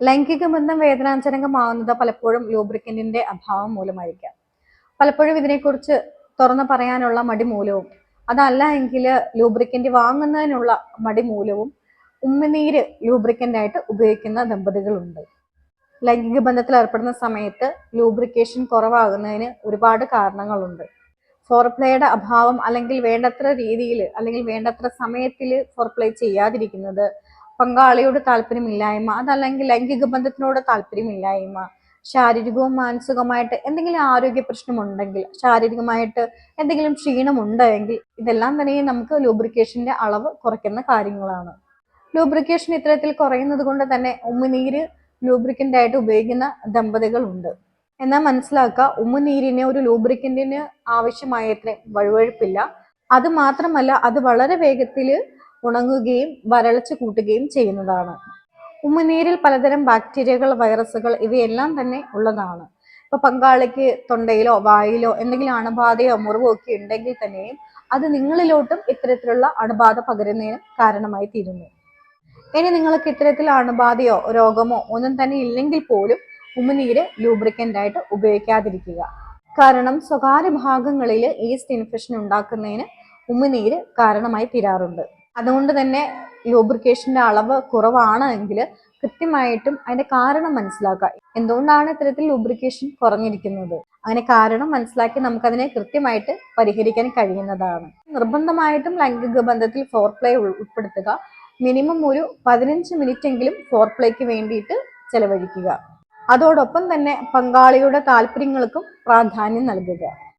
ലൈംഗിക ബന്ധം വേദനാജനകമാവുന്നത് പലപ്പോഴും ലൂബ്രിക്കന്റിന്റെ അഭാവം മൂലമായിരിക്കാം. പലപ്പോഴും ഇതിനെക്കുറിച്ച് തുറന്നു പറയാനുള്ള മടി മൂലവും അതല്ല എങ്കിൽ ലൂബ്രിക്കന്റ് വാങ്ങുന്നതിനുള്ള മടി മൂലവും ഉമ്മിനീര് ലൂബ്രിക്കന്റായിട്ട് ഉപയോഗിക്കുന്ന ദമ്പതികളുണ്ട്. ലൈംഗിക ബന്ധത്തിൽ ഏർപ്പെടുന്ന സമയത്ത് ലൂബ്രിക്കേഷൻ കുറവാകുന്നതിന് ഒരുപാട് കാരണങ്ങളുണ്ട്. ഫോർപ്ലേയുടെ അഭാവം അല്ലെങ്കിൽ വേണ്ടത്ര രീതിയിൽ അല്ലെങ്കിൽ വേണ്ടത്ര സമയത്തിൽ ഫോർപ്ലേ ചെയ്യാതിരിക്കുന്നത് പങ്കാളിയോട് താല്പര്യമില്ലായ്മ അതല്ലെങ്കിൽ ലൈംഗിക ബന്ധത്തിനോട് താല്പര്യമില്ലായ്മ ശാരീരികവും മാനസികവുമായിട്ട് എന്തെങ്കിലും ആരോഗ്യ പ്രശ്നമുണ്ടെങ്കിൽ ശാരീരികമായിട്ട് എന്തെങ്കിലും ക്ഷീണമുണ്ടെങ്കിൽ ഇതെല്ലാം തന്നെ നമുക്ക് ലൂബ്രിക്കേഷന്റെ അളവ് കുറയ്ക്കുന്ന കാര്യങ്ങളാണ്. ലൂബ്രിക്കേഷൻ ഇത്തരത്തിൽ കുറയുന്നത് കൊണ്ട് തന്നെ ഉമ്മുനീര് ലൂബ്രിക്കന്റ് ആയിട്ട് ഉപയോഗിക്കുന്ന ദമ്പതികളുണ്ട്. എന്നാൽ മനസ്സിലാക്കുക ഉമ്മുനീരിന് ഒരു ലൂബ്രിക്കന്റിന് ആവശ്യമായത്ര വഴുവഴുപ്പില്ല. അത് മാത്രമല്ല അത് വളരെ വേഗത്തിൽ ഉണങ്ങുകയും വരൾച്ച കൂട്ടുകയും ചെയ്യുന്നതാണ്. ഉമ്മുനീരിൽ പലതരം ബാക്ടീരിയകൾ വൈറസുകൾ ഇവയെല്ലാം തന്നെ ഉള്ളതാണ്. ഇപ്പൊ പങ്കാളിക്ക് തൊണ്ടയിലോ വായിലോ എന്തെങ്കിലും അണുബാധയോ മുറിവോ ഒക്കെ ഉണ്ടെങ്കിൽ തന്നെയും അത് നിങ്ങളിലോട്ടും ഇത്തരത്തിലുള്ള അണുബാധ പകരുന്നതിന് കാരണമായി തീരുന്നു. ഇനി നിങ്ങൾക്ക് ഇത്തരത്തിൽ അണുബാധയോ രോഗമോ ഒന്നും തന്നെ ഇല്ലെങ്കിൽ പോലും ഉമിനീര് ലൂബ്രിക്കന്റ് ആയിട്ട് ഉപയോഗിക്കാതിരിക്കുക. കാരണം സ്വകാര്യ ഭാഗങ്ങളിൽ ഈസ്റ്റ് ഇൻഫെക്ഷൻ ഉണ്ടാക്കുന്നതിന് ഉമിനീര് കാരണമായി തീരാറുണ്ട്. അതുകൊണ്ട് തന്നെ ലൂബ്രിക്കേഷന്റെ അളവ് കുറവാണ് എങ്കിൽ കൃത്യമായിട്ടും അതിന്റെ കാരണം മനസ്സിലാക്കുക. എന്തുകൊണ്ടാണ് ഇത്തരത്തിൽ ലൂബ്രിക്കേഷൻ കുറഞ്ഞിരിക്കുന്നത്? അങ്ങനെ കാരണം മനസ്സിലാക്കി നമുക്കതിനെ കൃത്യമായിട്ട് പരിഹരിക്കാൻ കഴിയുന്നതാണ്. നിർബന്ധമായിട്ടും ലൈംഗിക ബന്ധത്തിൽ ഫോർ പ്ലേ ഉൾപ്പെടുത്തുക. മിനിമം ഒരു പതിനഞ്ച് മിനിറ്റ് എങ്കിലും ഫോർ പ്ലേക്ക് വേണ്ടിയിട്ട് ചെലവഴിക്കുക. അതോടൊപ്പം തന്നെ പങ്കാളിയുടെ താല്പര്യങ്ങൾക്കും പ്രാധാന്യം നൽകുക.